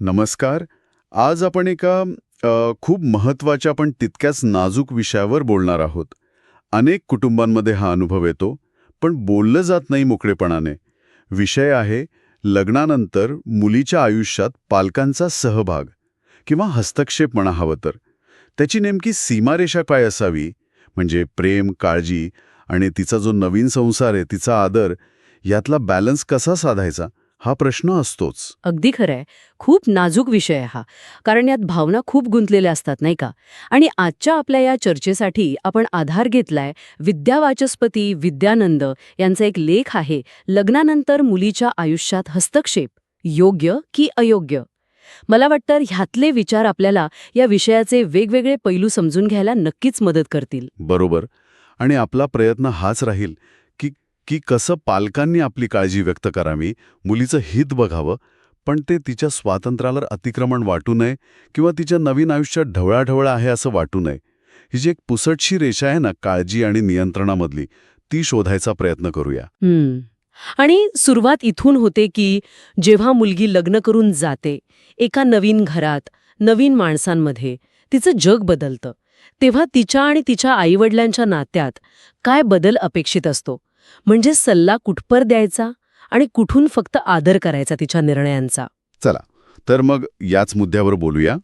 नमस्कार. आज आपण एका खूप महत्त्वाच्या पण तितक्याच नाजूक विषयावर बोलणार आहोत. अनेक कुटुंबांमध्ये हा अनुभव येतो पण बोललं जात नाही मोकळेपणाने. विषय आहे लग्नानंतर मुलीच्या आयुष्यात पालकांचा सहभाग किंवा हस्तक्षेप म्हणा हवं तर. त्याची नेमकी सीमारेषा काय असावी? म्हणजे प्रेम काळजी आणि तिचा जो नवीन संसार आहे तिचा आदर यातला बॅलन्स कसा साधायचा? हा प्रश्न असतोच. अगदी खरंय. खूप नाजूक विषय हा. कारण यात भावना खूप गुंतलेल्या असतात नाही का? आणि आजच्या आपल्या या चर्चेसाठी आपण आधार घेतलाय विद्यावाचस्पती विद्यानंद यांचा एक लेख आहे लग्नानंतर मुलीच्या आयुष्यात हस्तक्षेप योग्य की अयोग्य? मला वाटतं ह्यातले विचार आपल्याला या विषयाचे वेगवेगळे पैलू समजून घ्यायला नक्कीच मदत करतील. बरोबर. आणि आपला प्रयत्न हाच राहील की कसं पालकांनी आपली काळजी व्यक्त करावी मुलीचं हित बघावं पण ते तिच्या स्वातंत्र्याला अतिक्रमण वाटू नये किंवा तिच्या नवीन आयुष्यात ढवळाढवळा आहे असं वाटू नये. ही जी एक पुसटशी रेषा आहे ना काळजी आणि नियंत्रणामधली ती शोधायचा प्रयत्न करूया. आणि सुरुवात इथून होते की जेव्हा मुलगी लग्न करून जाते एका नवीन घरात नवीन माणसांमध्ये तिचं जग बदलतं. तेव्हा तिच्या आणि तिच्या आईवडिलांच्या नात्यात काय बदल अपेक्षित असतो? म्हणजे सल्ला कुठपर द्यायचा आणि कुठून फक्त आदर करायचा तिच्या निर्णयांचा? चला तर मग याच मुद्द्यावर बोलूया.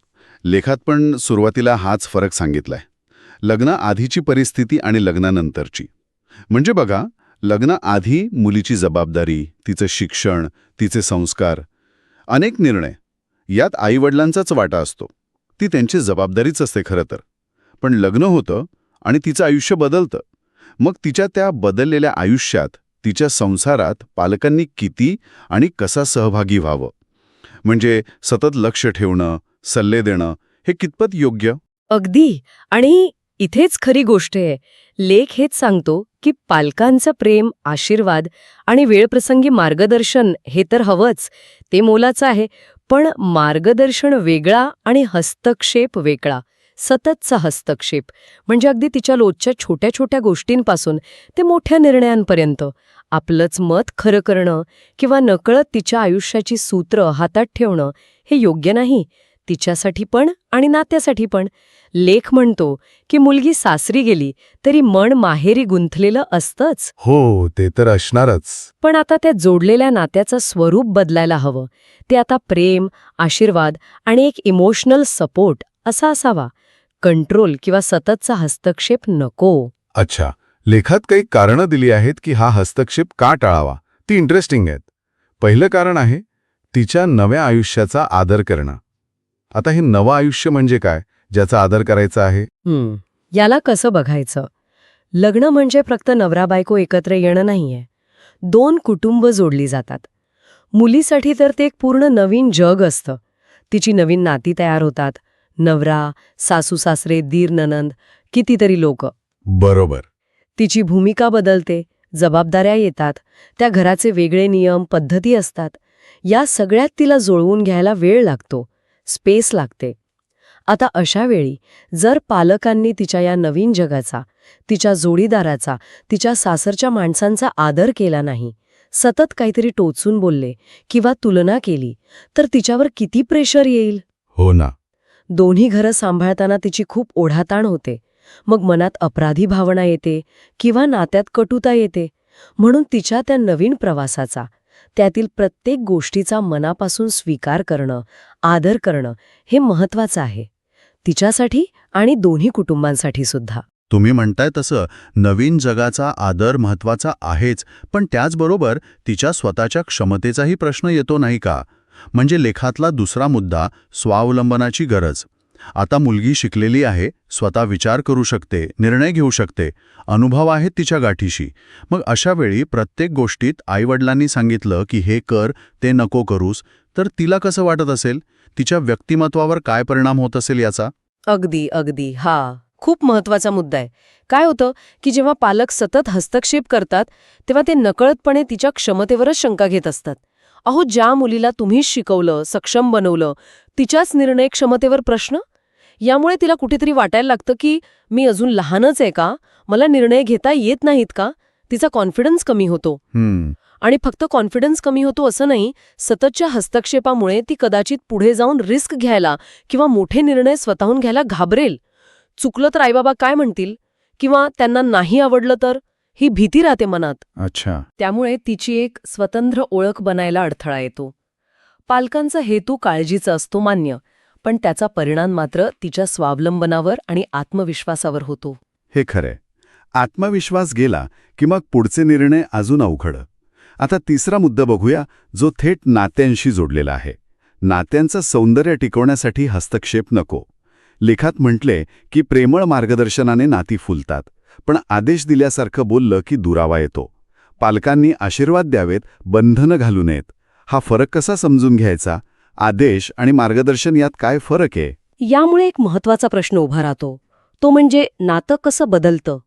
लेखात पण सुरुवातीला हाच फरक सांगितलाय. लग्न आधीची परिस्थिती आणि लग्नानंतरची. म्हणजे बघा लग्न आधी मुलीची जबाबदारी तिचं शिक्षण तिचे संस्कार अनेक निर्णय. यात आईवडिलांचाच वाटा असतो. ती त्यांची जबाबदारीच असते खरं तर. पण लग्न होतं आणि तिचं आयुष्य बदलतं. मग तिच्या त्या बदललेल्या आयुष्यात तिच्या संसारात पालकांनी किती आणि कसा सहभागी व्हावं? म्हणजे सतत लक्ष ठेवणं सल्ले देणं हे कितपत योग्य? अगदी. आणि इथेच खरी गोष्ट आहे. लेख हेच सांगतो की पालकांचं प्रेम आशीर्वाद आणि वेळप्रसंगी मार्गदर्शन हे तर हवंच ते मोलाचं आहे. पण मार्गदर्शन वेगळा आणि हस्तक्षेप वेगळा. सततचा हस्तक्षेप म्हणजे अगदी तिच्या रोजच्या छोट्या छोट्या गोष्टींपासून ते मोठ्या निर्णयांपर्यंत. आपलंच मत खरं करणं किंवा नकळत तिच्या आयुष्याची सूत्र हातात ठेवणं हे योग्य नाही. तिच्यासाठी पण आणि नात्यासाठी पण. लेख म्हणतो की मुलगी सासरी गेली तरी मन माहेरी गुंथलेलं असतंच. हो ते तर असणारच. पण आता त्या जोडलेल्या नात्याचं स्वरूप बदलायला हवं. ते आता प्रेम आशीर्वाद आणि एक इमोशनल सपोर्ट असा असावा. कंट्रोल किंवा सततचा हस्तक्षेप नको. अच्छा लेखात काही कारणं दिली आहेत की हा हस्तक्षेप का टाळावा? ती इंटरेस्टिंग आहेत. पहिलं कारण आहे तिच्या नव्या आयुष्याचा आदर करणं. आता हे नवं आयुष्य म्हणजे काय? ज्याचा आदर करायचा आहे? याला कसं बघायचं? लग्न म्हणजे फक्त नवरा बायको एकत्र येणं नाहीये. दोन कुटुंब जोडली जातात. मुलीसाठी तर ते एक पूर्ण नवीन जग असतं. तिची नवीन नाती तयार होतात. नवरा सासू सासरे दीर ननंद कितीतरी लोक. बरोबर. तिची भूमिका बदलते जबाबदाऱ्या येतात त्या घराचे वेगळे नियम पद्धती असतात. या सगळ्यात तिला जुळवून घ्यायला वेळ लागतो स्पेस लागते. आता अशा वेळी जर पालकांनी तिच्या या नवीन जगाचा तिच्या जोडीदाराचा तिच्या सासरच्या माणसांचा आदर केला नाही सतत काहीतरी टोचून बोलले किंवा तुलना केली तर तिच्यावर किती प्रेशर येईल? हो ना. दोन्ही घरं सांभाळताना तिची खूप ओढाताण होते. मग मनात अपराधी भावना येते किंवा नात्यात कटुता येते. म्हणून तिच्या त्या नवीन प्रवासाचा त्यातील प्रत्येक गोष्टीचा मनापासून स्वीकार करणं आदर करणं हे महत्वाचं आहे. तिच्यासाठी आणि दोन्ही कुटुंबांसाठी सुद्धा. तुम्ही म्हणताय तसं नवीन जगाचा आदर महत्त्वाचा आहेच पण त्याचबरोबर तिच्या स्वतःच्या क्षमतेचाही प्रश्न येतो नाही का? म्हणजे लेखातला दुसरा मुद्दा स्वावलंबनाची गरज. आता मुलगी शिकलेली आहे स्वतः विचार करू शकते निर्णय घेऊ शकते अनुभव आहेत तिच्या गाठीशी. मग अशा वेळी प्रत्येक गोष्टीत आईवडिलांनी सांगितलं की हे कर ते नको करूस तर तिला कसं वाटत असेल? तिच्या व्यक्तिमत्वावर काय परिणाम होत असेल याचा? अगदी अगदी. हा खूप महत्त्वाचा मुद्दा आहे. काय होतं की जेव्हा पालक सतत हस्तक्षेप करतात तेव्हा ते नकळतपणे तिच्या क्षमतेवरच शंका घेत असतात. अहो ज्या मुलीला तुम्हीच शिकवलं सक्षम बनवलं तिच्याच निर्णय क्षमतेवर प्रश्न? यामुळे तिला कुठेतरी वाटायला लागतं की मी अजून लहानच आहे का? मला निर्णय घेता येत नाहीत का? तिचा कॉन्फिडन्स कमी होतो. आणि फक्त कॉन्फिडन्स कमी होतो असं नाही सततच्या हस्तक्षेपामुळे ती कदाचित पुढे जाऊन रिस्क घ्यायला किंवा मोठे निर्णय स्वतःहून घ्यायला घाबरेल. चुकलं तर आईबाबा काय म्हणतील? किंवा त्यांना नाही आवडलं तर? ही भीती राहते मनात. अच्छा. त्यामुळे तिची एक स्वतंत्र ओळख बनायला अडथळा येतो. पालकांचा हेतू काळजीचा असतो मान्य पण त्याचा परिणाम मात्र तिच्या स्वावलंबनावर आणि आत्मविश्वासावर होतो. हे खरंय. आत्मविश्वास गेला की मग पुढचे निर्णय अजून अवघड. आता तिसरा मुद्दा बघूया जो थेट नात्यांशी जोडलेला आहे. नात्यांचं सौंदर्य टिकवण्यासाठी हस्तक्षेप नको. लेखात म्हटले की प्रेमळ मार्गदर्शनाने नाती फुलतात. पण आदेश दिल्यासारखं बोललं की दुरावा येतो. पालकांनी आशीर्वाद द्यावेत बंधनं घालू नयेत. हा फरक कसा समजून घ्यायचा? आदेश आणि मार्गदर्शन यात काय फरक आहे? यामुळे एक महत्त्वाचा प्रश्न उभा राहतो. तो म्हणजे नातं कसं बदलतं?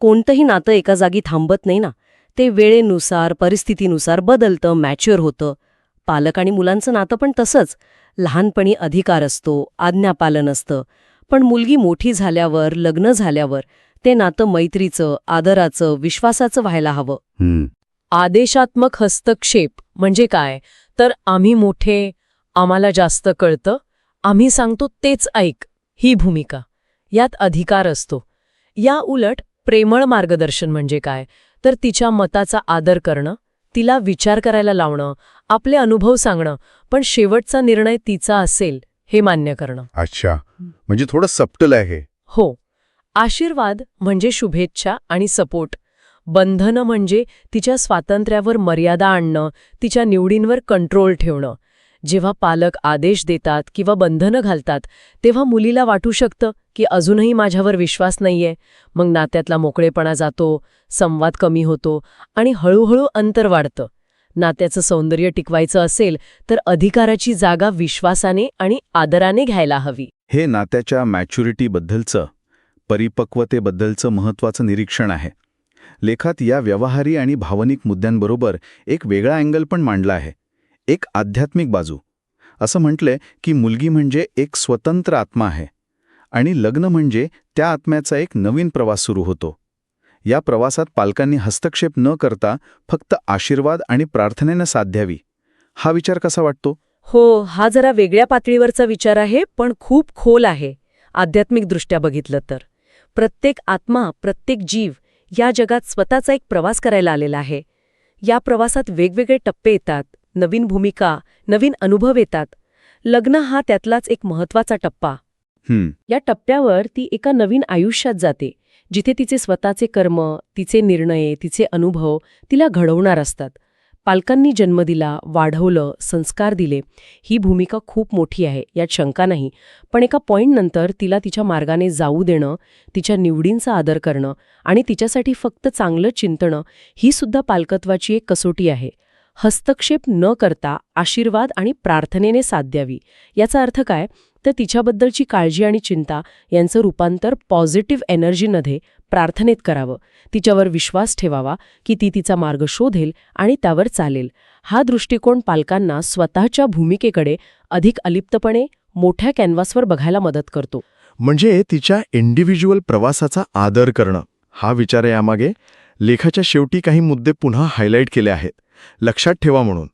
कोणतंही नातं एका जागी थांबत नाही ना. ते वेळेनुसार परिस्थितीनुसार बदलतं मॅच्युअर होतं. पालक आणि मुलांचं नातं पण तसंच. लहानपणी अधिकार असतो आज्ञापालन असतं. पण मुलगी मोठी झाल्यावर लग्न झाल्यावर ते नातं मैत्रीचं आदराचं विश्वासाचं व्हायला हवं. आदेशात्मक हस्तक्षेप म्हणजे काय? तर आम्ही मोठे आम्हाला जास्त कळतं आम्ही सांगतो तेच ऐक ही भूमिका. यात अधिकार असतो. या उलट प्रेमळ मार्गदर्शन म्हणजे काय? तर तिच्या मताचा आदर करणं तिला विचार करायला लावणं आपले अनुभव सांगणं पण शेवटचा निर्णय तिचा असेल हे मान्य करणं. अच्छा. म्हणजे थोडं सप्टल आहे हो. आशीर्वाद म्हणजे शुभेच्छा आणि सपोर्ट. बंधनं म्हणजे तिच्या स्वातंत्र्यावर मर्यादा आणणं तिच्या निवडींवर कंट्रोल ठेवणं. जेव्हा पालक आदेश देतात किंवा बंधनं घालतात तेव्हा मुलीला वाटू शकतं की अजूनही माझ्यावर विश्वास नाहीये. मग नात्यातला मोकळेपणा जातो संवाद कमी होतो आणि हळूहळू अंतर वाढतं. नात्याचं सौंदर्य टिकवायचं असेल तर अधिकाराची जागा विश्वासाने आणि आदराने घ्यायला हवी. हे नात्याच्या मॅच्युरिटीबद्दलचं परिपक्वतेबद्दलचं महत्त्वाचं निरीक्षण आहे. लेखात या व्यवहारी आणि भावनिक मुद्द्यांबरोबर एक वेगळा अँगल पण मांडला आहे. एक आध्यात्मिक बाजू. असं म्हटलंय की मुलगी म्हणजे एक स्वतंत्र आत्मा आहे. आणि लग्न म्हणजे त्या आत्म्याचा एक नवीन प्रवास सुरू होतो. या प्रवासात पालकांनी हस्तक्षेप न करता फक्त आशीर्वाद आणि प्रार्थनेनं साथ द्यावी. हा विचार कसा वाटतो? हो हा जरा वेगळ्या पातळीवरचा विचार आहे पण खूप खोल आहे आध्यात्मिकदृष्ट्या बघितलं तर. प्रत्येक आत्मा प्रत्येक जीव या जगात स्वतःचा एक प्रवास करायला आलेला आहे. या प्रवासात वेगवेगळे टप्पे येतात नवीन भूमिका नवीन अनुभव येतात. लग्न हा त्यातलाच एक महत्त्वाचा टप्पा. या टप्प्यावर ती एका नवीन आयुष्यात जाते जिथे तिचे स्वतःचे कर्म तिचे निर्णय तिचे अनुभव तिला घडवणार असतात. पालकांनी जन्म दिला वाढवलं संस्कार दिले ही भूमिका खूप मोठी आहे यात शंका नाही. पण एका पॉईंटनंतर तिला तिच्या मार्गाने जाऊ देणं तिच्या निवडींचा आदर करणं आणि तिच्यासाठी फक्त चांगलं चिंतणं ही सुद्धा पालकत्वाची एक कसोटी आहे. हस्तक्षेप न करता आशीर्वाद आणि प्रार्थनेने साथ द्यावी. याचा अर्थ काय? तर तिच्याबद्दलची काळजी आणि चिंता यांचं रूपांतर पॉझिटिव्ह एनर्जीमध्ये प्रार्थनेत करावं. तिच्यावर विश्वास ठेवावा की ती तिचा मार्ग शोधेल आणि त्यावर चालेल. हा दृष्टिकोन पालकांना स्वतःच्या भूमिकेकडे अधिक अलिप्तपणे मोठ्या कॅनव्हासवर बघायला मदत करतो. म्हणजे तिच्या इंडिव्हिज्युअल प्रवासाचा आदर करणं. हा विचार आहे यामागे लेखाच्या शेवटी काही मुद्दे पुन्हा हायलाईट केले आहेत. लक्षात ठेवा म्हणून.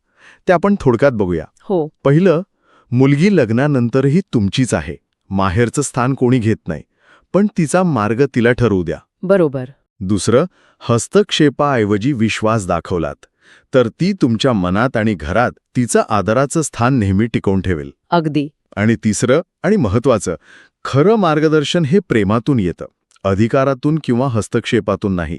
ते आपण थोडक्यात बघूया. हो. पहिलं मुलगी लग्नानंतरही तुमचीच आहे. माहेरचं स्थान कोणी घेत नाही. पण तिचा मार्ग तिला ठरवू द्या. बरोबर. दुसरं हस्तक्षेपाऐवजी विश्वास दाखवलात. तर ती तुमच्या मनात आणि घरात तिचं आदराचं स्थान नेहमी टिकवून ठेवेल. अगदी. आणि तिसरं आणि महत्वाचं खरं मार्गदर्शन हे प्रेमातून येतं. अधिकारातून किंवा हस्तक्षेपातून नाही.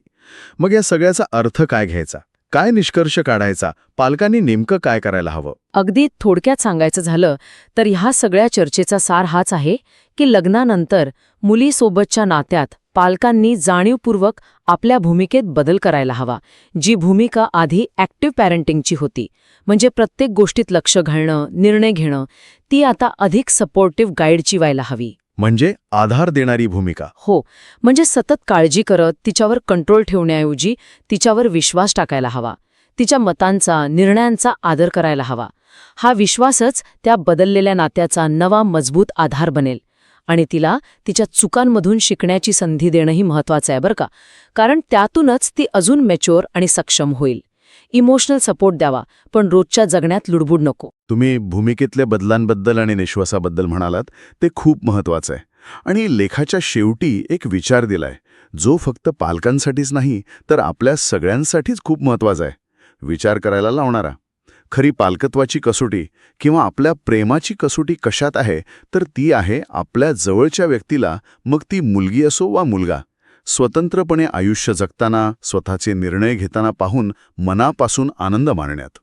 मग या सगळ्याचा अर्थ काय घ्यायचा? काय निष्कर्ष काढायचा? पालकांनी नेमकं काय करायला हवं? अगदी थोडक्यात सांगायचं झालं तर ह्या सगळ्या चर्चेचा सार हाच आहे की लग्नानंतर मुलीसोबतच्या नात्यात पालकांनी जाणीवपूर्वक आपल्या भूमिकेत बदल करायला हवा जी भूमिका आधी ॲक्टिव्ह पॅरेंटिंगची होती. म्हणजे प्रत्येक गोष्टीत लक्ष घालणं निर्णय घेणं ती आता अधिक सपोर्टिव्ह गाईडची व्हायला हवी. म्हणजे आधार देणारी भूमिका. हो म्हणजे सतत काळजी करत तिच्यावर कंट्रोल ठेवण्याऐवजी तिच्यावर विश्वास टाकायला हवा. तिच्या मतांचा निर्णयांचा आदर करायला हवा. हा विश्वासच त्या बदललेल्या नात्याचा नवा मजबूत आधार बनेल. आणि तिला तिच्या चुकांमधून शिकण्याची संधी देणंही महत्वाचं आहे बरं का? कारण त्यातूनच ती अजून मेच्युअर आणि सक्षम होईल. इमोशनल सपोर्ट द्यावा पण रोजच्या जगण्यात लुडबुड नको. तुम्ही भूमिकेतल्या बदलांबद्दल आणि निश्वासाबद्दल म्हणालात ते खूप महत्वाचं आहे. आणि लेखाच्या शेवटी एक विचार दिलाय जो फक्त पालकांसाठीच नाही तर आपल्या सगळ्यांसाठीच खूप महत्त्वाचा आहे. विचार करायला लावणारा. खरी पालकत्वाची कसोटी किंवा आपल्या प्रेमाची कसोटी कशात आहे तर ती आहे आपल्या जवळच्या व्यक्तीला मग ती मुलगी असो वा मुलगा. स्वतंत्रपणे आयुष्य जगताना स्वतःचे निर्णय घेताना पाहून मनापासून आनंद मानण्यात.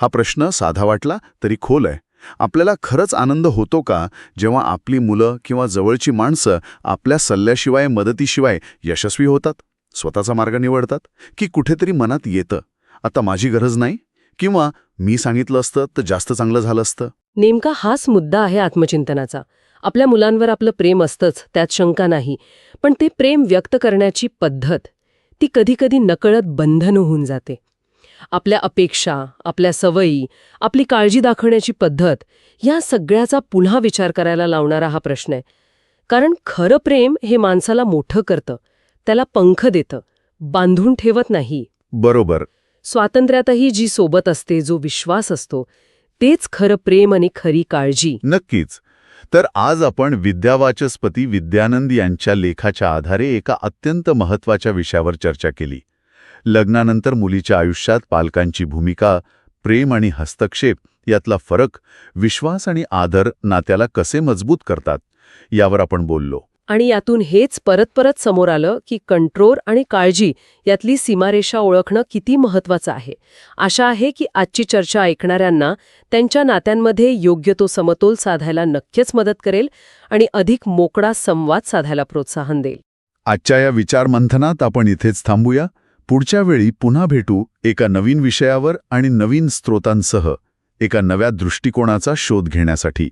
हा प्रश्न साधा वाटला तरी खोल आहे. आपल्याला खरंच आनंद होतो का जेव्हा आपली मुलं किंवा जवळची माणसं आपल्या सल्ल्याशिवाय मदतीशिवाय यशस्वी होतात? स्वतःचा मार्ग निवडतात? की कुठेतरी मनात येतं आता माझी गरज नाही? किंवा मी सांगितलं असतं तर जास्त चांगलं झालं असतं? नेमका हाच मुद्दा आहे आत्मचिंतनाचा. आपल्या मुलांवर आपलं प्रेम असतंच त्यात शंका नाही. पण ते प्रेम व्यक्त करण्याची पद्धत ती कधीकधी नकळत बंधन होऊन जाते. आपल्या अपेक्षा आपल्या सवयी आपली काळजी दाखवण्याची पद्धत या सगळ्याचा पुन्हा विचार करायला लावणारा हा प्रश्न आहे. कारण खरं प्रेम हे माणसाला मोठं करतं त्याला पंख देतं बांधून ठेवत नाही. बरोबर. स्वातंत्र्यातही जी सोबत असते जो विश्वास असतो तेच खरं प्रेम आणि खरी काळजी. नक्कीच. तर आज आपण विद्यावाचस्पती विद्यानंद यांच्या लेखाच्या आधारे एका अत्यंत महत्त्वाच्या विषयावर चर्चा केली. लग्नानंतर मुलीच्या आयुष्यात पालकांची भूमिका प्रेम आणि हस्तक्षेप यातला फरक विश्वास आणि आदर नात्याला कसे मजबूत करतात यावर आपण बोललो. आणि यातून हेच परत परत समोर आलं की कंट्रोल आणि काळजी यातली सीमारेषा ओळखणं किती महत्वाचं आहे. आशा आहे की आजची चर्चा ऐकणाऱ्यांना त्यांच्या नात्यांमध्ये योग्य तो समतोल साधायला नक्कीच मदत करेल आणि अधिक मोकळा संवाद साधायला प्रोत्साहन देईल. आजच्या या विचारमंथनात आपण इथेच थांबूया. पुढच्या वेळी पुन्हा भेटू एका नवीन विषयावर आणि नवीन स्रोतांसह एका नव्या दृष्टिकोनाचा शोध घेण्यासाठी.